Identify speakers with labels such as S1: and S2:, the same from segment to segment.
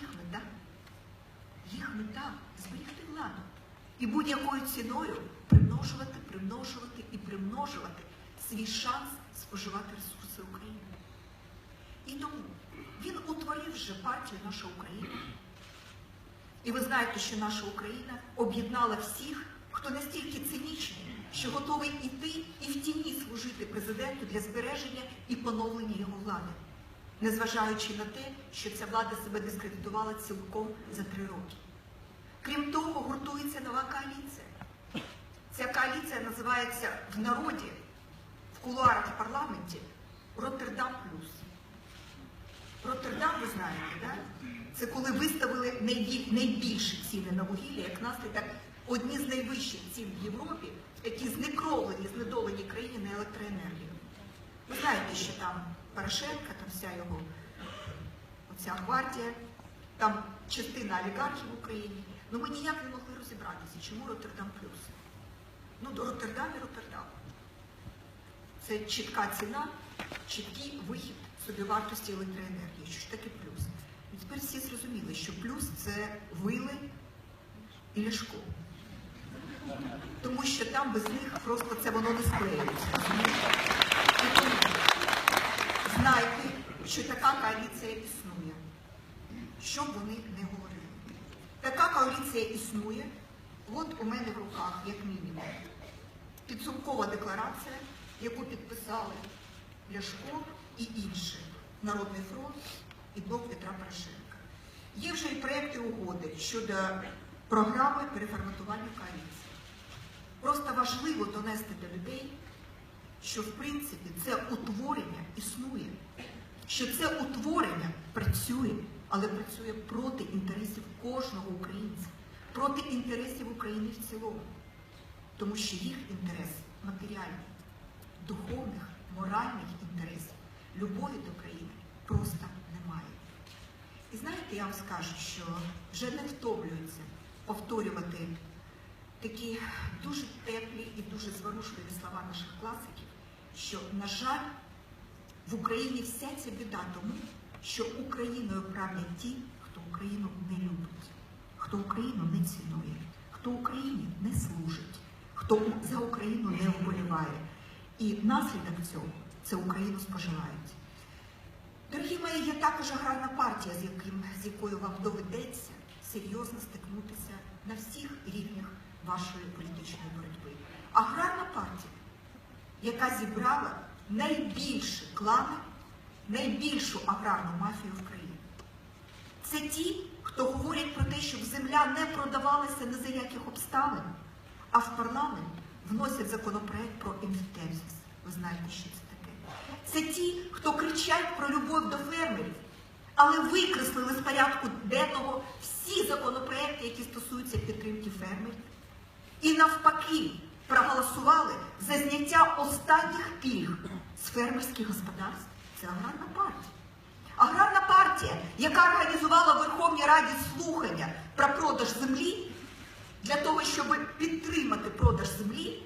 S1: їх мета. Їх мета зберегти владу. І будь-якою ціною примножувати, примножувати і примножувати свій шанс споживати ресурси України. І тому він утворив вже партію Наша Україна. І ви знаєте, що наша Україна об'єднала всіх, хто настільки цинічний, що готовий іти і в тіні служити президенту для збереження і поновлення його влади, незважаючи на те, що ця влада себе дискредитувала цілком за три роки. Крім того, гуртується нова коаліція. Ця коаліція називається в народі, в кулуарах парламенті Роттердам Плюс. Роттердам, ви знаєте, да? це коли виставили найбіль- найбільші ціни на вугілля, як наслідок одні з найвищих цін в Європі, такі знекровлені, знедолені країни на електроенергію. Ви знаєте, що там Порошенка, там вся його оця гвардія, там частина олігархів в Україні. Ну ми ніяк не могли розібратися, чому Роттердам плюс. Ну, до Роттердам і Роттердам. Це чітка ціна, чіткий вихід собівартості електроенергії. Що ж таке плюс? І тепер всі зрозуміли, що плюс це вили і ляшко. Тому що там без них просто це воно не склеюється. Знайте, що така коаліція існує. Що вони не говорили. Така коаліція існує. От у мене в руках, як мінімум, підсумкова декларація, яку підписали Ляшко і інші Народний фронт і блок Петра Порошенка. Є вже і проекти угоди щодо програми переформатування коаліції. Просто важливо донести до людей, що в принципі це утворення існує, що це утворення працює, але працює проти інтересів кожного українця, проти інтересів України в цілому. Тому що їх інтерес матеріальний, духовних, моральних інтересів, любові до країни просто немає. І знаєте, я вам скажу, що вже не втомлюються повторювати такі дуже теплі і дуже зворушливі слова наших класиків, що, на жаль, в Україні вся ця біда тому, що Україною правлять ті, хто Україну не любить, хто Україну не цінує, хто Україні не служить, хто за Україну не вболіває. І наслідок цього це Україну споживають. Дорогі мої, є також аграрна партія, з, яким, з якою вам доведеться серйозно стикнутися на всіх рівнях вашої політичної боротьби. Аграрна партія, яка зібрала найбільші клани, найбільшу аграрну мафію в країні. Це ті, хто говорять про те, щоб земля не продавалася ні за яких обставин, а в парламент вносять законопроект про емфітевзис. Ви знаєте, що це таке. Це ті, хто кричать про любов до фермерів, але викреслили з порядку денного всі законопроекти, які стосуються підтримки фермерів. І навпаки проголосували за зняття останніх пільг з фермерських господарств. Це аграрна партія. Аграрна партія, яка організувала в Верховній Раді слухання про продаж землі, для того, щоб підтримати продаж землі,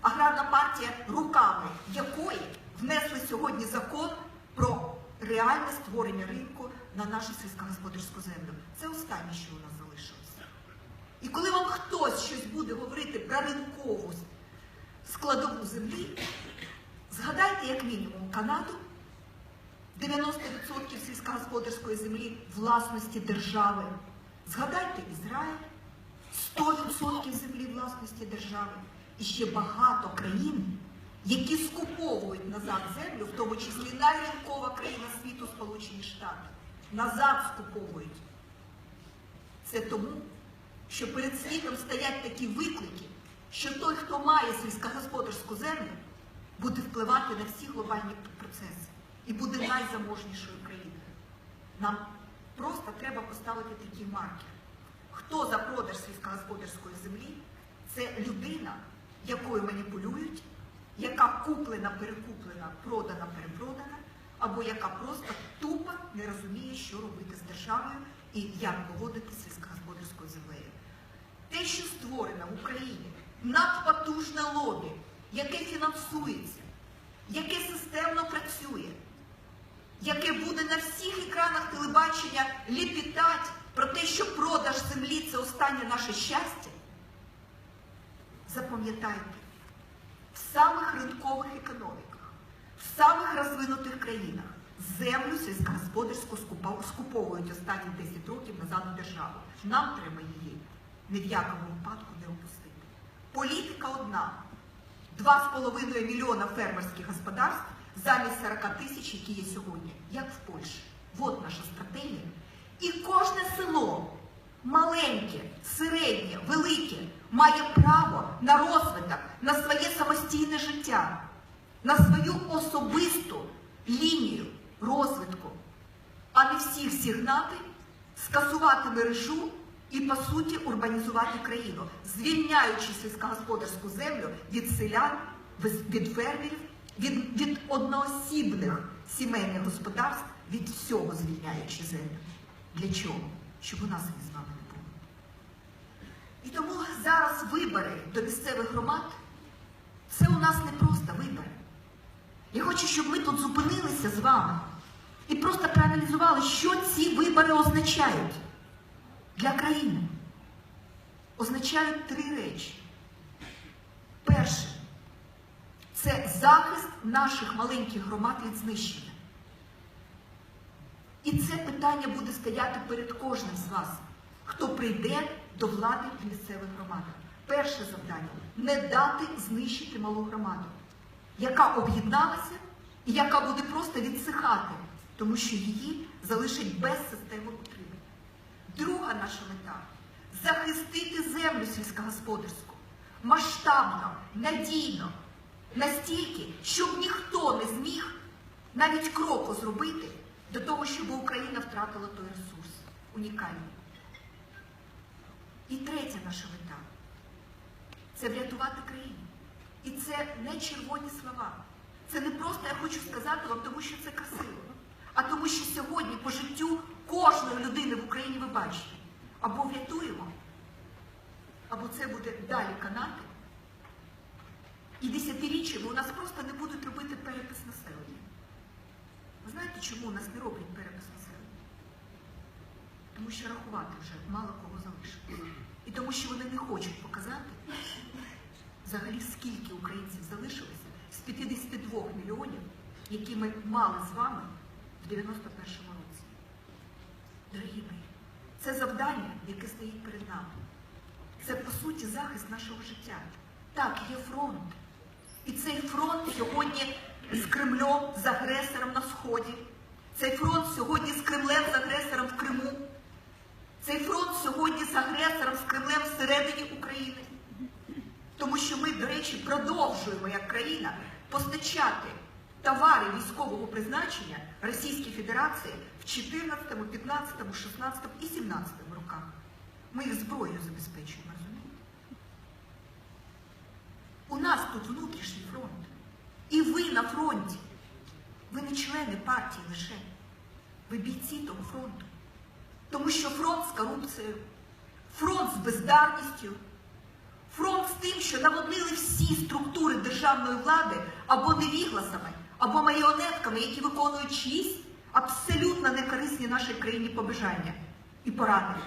S1: аграрна партія, руками якої внесли сьогодні закон про реальне створення ринку на нашу сільськогосподарську землю. Це останнє, що у нас. І коли вам хтось щось буде говорити про ринкову складову землі, згадайте як мінімум Канаду, 90% сільськогосподарської землі власності держави. Згадайте Ізраїль, 100% землі власності держави. І ще багато країн, які скуповують назад землю, в тому числі найринкова країна світу Сполучені Штати, назад скуповують. Це тому, що перед світом стоять такі виклики, що той, хто має сільськогосподарську землю, буде впливати на всі глобальні процеси і буде найзаможнішою країною. Нам просто треба поставити такий маркер. Хто за продаж сільськогосподарської землі, це людина, якою маніпулюють, яка куплена, перекуплена, продана, перепродана, або яка просто тупо не розуміє, що робити з державою і як поводити сільськогосподарською землею. Те, що створено в Україні надпотужне лобі, яке фінансується, яке системно працює, яке буде на всіх екранах телебачення ліпітати про те, що продаж землі це останнє наше щастя, запам'ятайте, в самих ринкових економіках, в самих розвинутих країнах землю сільськогосподарську скуповують останні 10 років назад у державу. Нам треба її ні в якому випадку не опустити. Політика одна. 2,5 мільйона фермерських господарств замість 40 тисяч, які є сьогодні, як в Польщі. От наша стратегія. І кожне село, маленьке, середнє, велике, має право на розвиток, на своє самостійне життя, на свою особисту лінію розвитку, а не всіх зігнати, скасувати мережу і, по суті, урбанізувати країну, звільняючи сільськогосподарську землю від селян, від фермерів, від, від одноосібних сімейних господарств, від всього звільняючи землю. Для чого? Щоб у нас її з вами не було. І тому зараз вибори до місцевих громад це у нас не просто вибори. Я хочу, щоб ми тут зупинилися з вами і просто проаналізували, що ці вибори означають для країни. Означають три речі. Перше, це захист наших маленьких громад від знищення. І це питання буде стояти перед кожним з вас, хто прийде до влади в місцевих громадах. Перше завдання не дати знищити малу громаду, яка об'єдналася і яка буде просто відсихати, тому що її залишать без системи. Друга наша мета захистити землю сільськогосподарську масштабно, надійно, настільки, щоб ніхто не зміг навіть кроку зробити до того, щоб Україна втратила той ресурс унікальний. І третя наша мета це врятувати країну. І це не червоні слова. Це не просто я хочу сказати вам, тому що це красиво, а тому, що сьогодні по життю кожної людини в Україні ви бачите. Або врятуємо, або це буде далі канати. І десятиріччями у нас просто не будуть робити перепис населення. Ви знаєте, чому у нас не роблять перепис населення? Тому що рахувати вже мало кого залишилось. І тому що вони не хочуть показати взагалі скільки українців залишилося з 52 мільйонів, які ми мали з вами в 91-му році. Дорогі мої, це завдання, яке стоїть перед нами. Це, по суті, захист нашого життя. Так, є фронт. І цей фронт сьогодні з Кремлем, з агресором на Сході. Цей фронт сьогодні з Кремлем, з агресором в Криму. Цей фронт сьогодні з агресором, з Кремлем всередині України. Тому що ми, до речі, продовжуємо як країна постачати товари військового призначення Російській Федерації в 14, 15, 16 і 17 роках. Ми їх зброєю забезпечуємо, розумієте? У нас тут внутрішній фронт. І ви на фронті. Ви не члени партії лише. Ви бійці того фронту. Тому що фронт з корупцією, фронт з бездарністю, фронт з тим, що наводнили всі структури державної влади або невігласами, або маріонетками, які виконують чиїсь абсолютно некорисні нашій країні побажання і поради.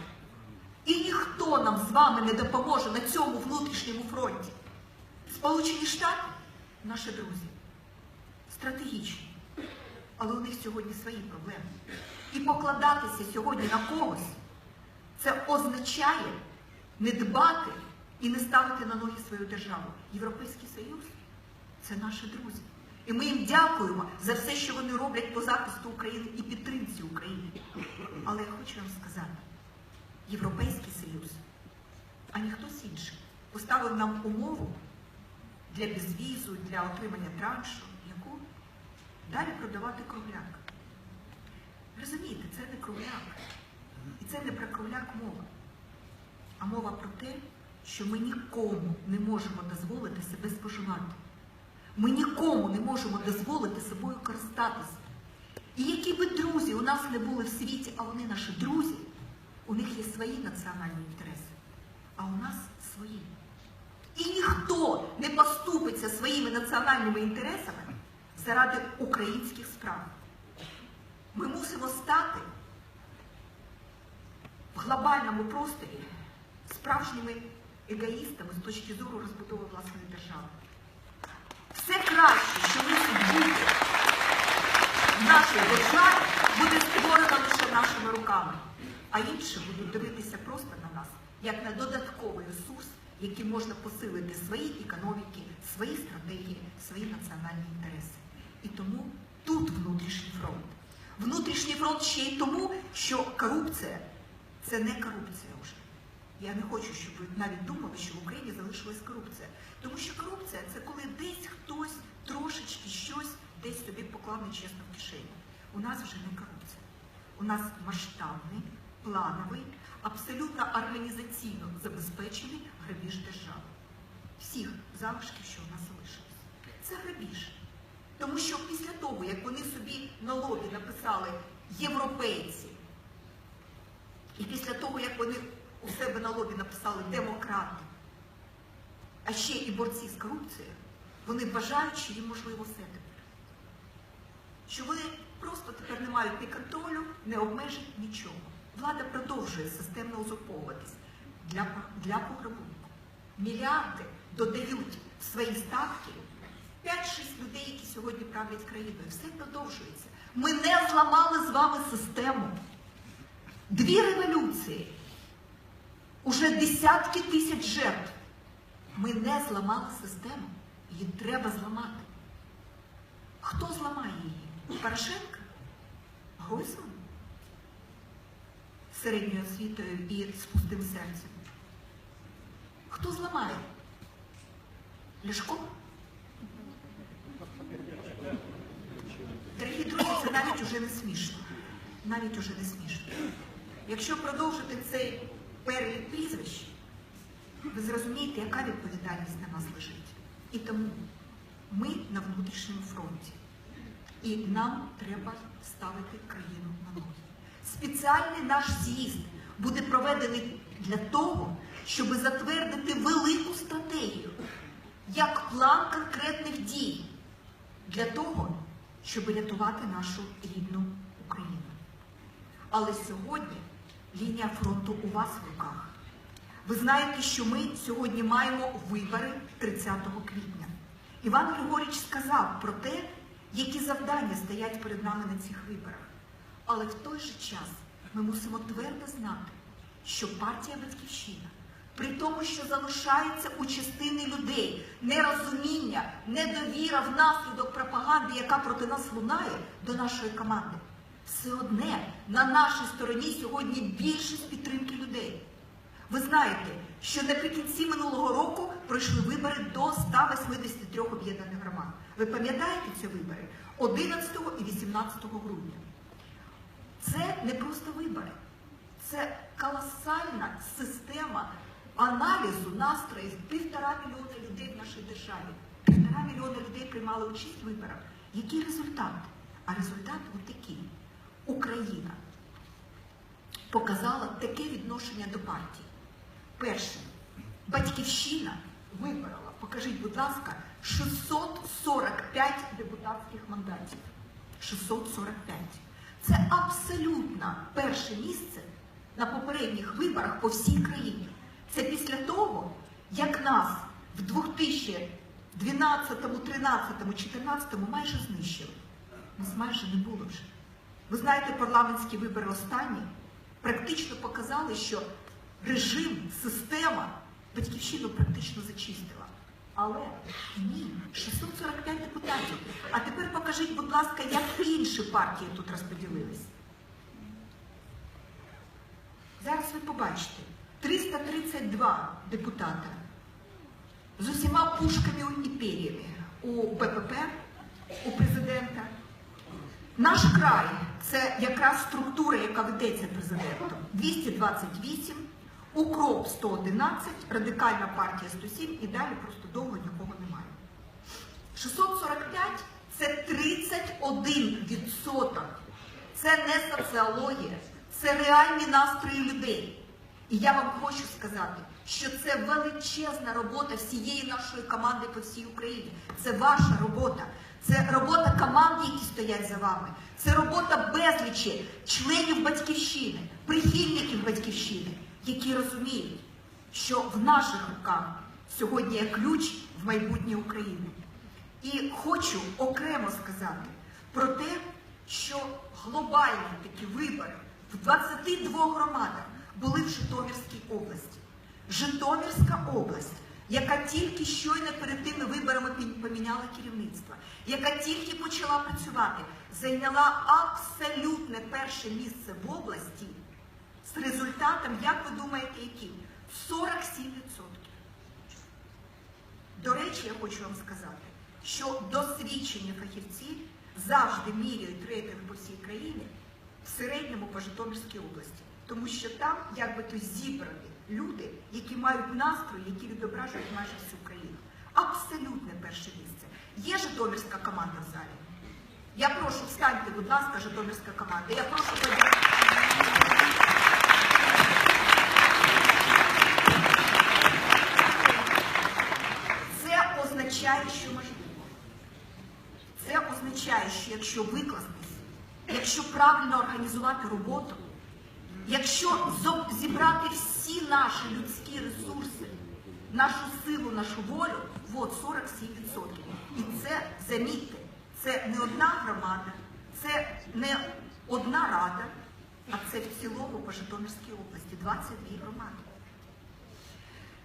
S1: І ніхто нам з вами не допоможе на цьому внутрішньому фронті. Сполучені Штати наші друзі, стратегічні, але у них сьогодні свої проблеми. І покладатися сьогодні на когось, це означає не дбати і не ставити на ноги свою державу. Європейський Союз це наші друзі. І ми їм дякуємо за все, що вони роблять по захисту України і підтримці України. Але я хочу вам сказати, Європейський Союз, а не хтось інший, поставив нам умову для безвізу, для отримання траншу, яку далі продавати кругляк. Розумієте, це не кругляк. І це не про кругляк мова, а мова про те, що ми нікому не можемо дозволити себе споживати. Ми нікому не можемо дозволити собою користатися. І які би друзі у нас не були в світі, а вони наші друзі, у них є свої національні інтереси, а у нас свої. І ніхто не поступиться своїми національними інтересами заради українських справ. Ми мусимо стати в глобальному просторі справжніми егоїстами з точки зору розбудови власної держави. Все краще, що мусить бути в нашій державі, буде створено лише нашими руками, а інші будуть дивитися просто на нас, як на додатковий ресурс, який можна посилити свої економіки, свої стратегії, свої національні інтереси. І тому тут внутрішній фронт. Внутрішній фронт ще й тому, що корупція це не корупція вже. Я не хочу, щоб ви навіть думали, що в Україні залишилась корупція. Тому що корупція це коли десь хтось трошечки щось десь собі поклав нечесно в кишені. У нас вже не корупція. У нас масштабний, плановий, абсолютно організаційно забезпечений грабіж держави. Всіх залишків, що у нас залишилось. Це грабіж. Тому що після того, як вони собі на лобі написали європейці, і після того, як вони у себе на лобі написали демократи, а ще і борці з корупцією, вони вважають, що їм можливо все тепер. Що вони просто тепер не мають ні контролю, не обмежень, нічого. Влада продовжує системно узурповуватись для, для пограбунку. Мільярди додають в свої статки 5-6 людей, які сьогодні правлять країною. Все продовжується. Ми не зламали з вами систему. Дві революції, уже десятки тисяч жертв. Ми не зламали систему. Її треба зламати. Хто зламає її? Порошенко? Гройсман? Середньою освітою і з пустим серцем. Хто зламає? Ляшко? Дорогі друзі, це навіть уже не смішно. Навіть уже не смішно. Якщо продовжити цей перелік прізвищ, ви зрозумієте, яка відповідальність на нас лежить. І тому ми на внутрішньому фронті. І нам треба ставити країну на ноги. Спеціальний наш з'їзд буде проведений для того, щоб затвердити велику стратегію, як план конкретних дій для того, щоб рятувати нашу рідну Україну. Але сьогодні лінія фронту у вас в руках. Ви знаєте, що ми сьогодні маємо вибори 30 квітня. Іван Григорійович сказав про те, які завдання стоять перед нами на цих виборах. Але в той же час ми мусимо твердо знати, що партія Батьківщина, при тому, що залишається у частини людей нерозуміння, недовіра внаслідок пропаганди, яка проти нас лунає до нашої команди, все одне на нашій стороні сьогодні більшість підтримки людей. Ви знаєте, що наприкінці минулого року пройшли вибори до 183 об'єднаних громад. Ви пам'ятаєте ці вибори? 11 і 18 грудня. Це не просто вибори, це колосальна система аналізу настроїв півтора мільйона людей в нашій державі. Півтора мільйона людей приймали участь в виборах. Який результат? А результат от такий. Україна показала таке відношення до партії. Перше, батьківщина вибрала, покажіть, будь ласка, 645 депутатських мандатів. 645. Це абсолютно перше місце на попередніх виборах по всій країні. Це після того, як нас в 2012, 13, 14 майже знищили. Нас майже не було вже. Ви знаєте, парламентські вибори останні практично показали, що режим, система батьківщину практично зачистила. Але ні, 645 депутатів. А тепер покажіть, будь ласка, як інші партії тут розподілились. Зараз ви побачите. 332 депутата з усіма пушками і пер'ями у БПП, у президента. Наш край це якраз структура, яка ведеться президентом. 228, укроп 111, радикальна партія 107 і далі просто довго нікого немає. 645 це 31%. Це не соціологія, це реальні настрої людей. І я вам хочу сказати, що це величезна робота всієї нашої команди по всій Україні. Це ваша робота. Це робота команд, які стоять за вами. Це робота безлічі членів батьківщини, прихильників батьківщини, які розуміють, що в наших руках сьогодні є ключ в майбутнє України. І хочу окремо сказати про те, що глобальні такі вибори в 22 громадах були в Житомирській області. Житомирська область, яка тільки щойно перед тими виборами поміняла керівництво, яка тільки почала працювати, зайняла абсолютне перше місце в області з результатом, як ви думаєте, який? 47%. До речі, я хочу вам сказати, що досвідчені фахівці завжди міряють рейтинг по всій країні в середньому по Житомирській області. Тому що там якби то зібрані люди, які мають настрої, які відображують майже всю країну. Абсолютне перше місце. Є Житомирська команда в залі. Я прошу, встаньте, будь ласка, Житомирська команда. Я прошу. Це означає, що можливо. Це означає, що якщо викластись, якщо правильно організувати роботу, якщо зібрати всі наші людські ресурси, нашу силу, нашу волю, от 47%. І це, замітьте, це не одна громада, це не одна рада, а це в цілому по Житомирській області 22 громади.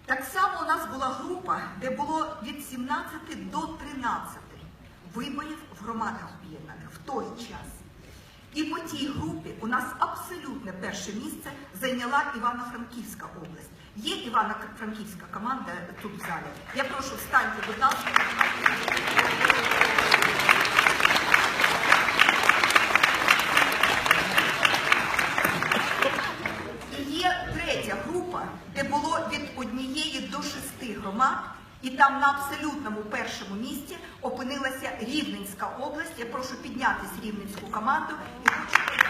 S1: Так само у нас була група, де було від 17 до 13 виборів в громадах об'єднаних в той час. І по тій групі у нас абсолютне перше місце зайняла Івано-Франківська область. Є Івано-Франківська команда тут в залі. Я прошу, встаньте, будь ласка. І є третя група, де було від однієї до шести громад, і там на абсолютному першому місці опинилася Рівненська область. Я прошу піднятися Рівненську команду і хочу.